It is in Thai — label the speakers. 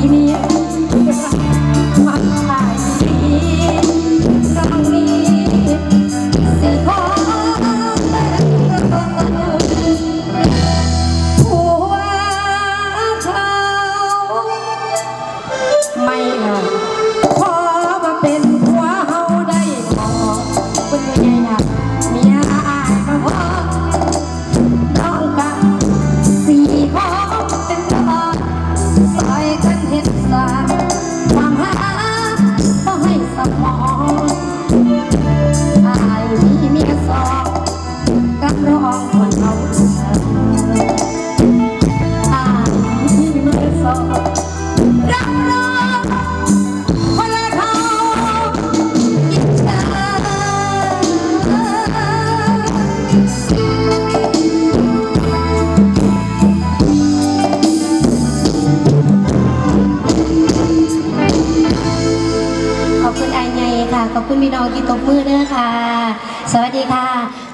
Speaker 1: fini ขอบคุณพี่น้องที่ตบมือเด้อค่ะ สวัสดีค่ะ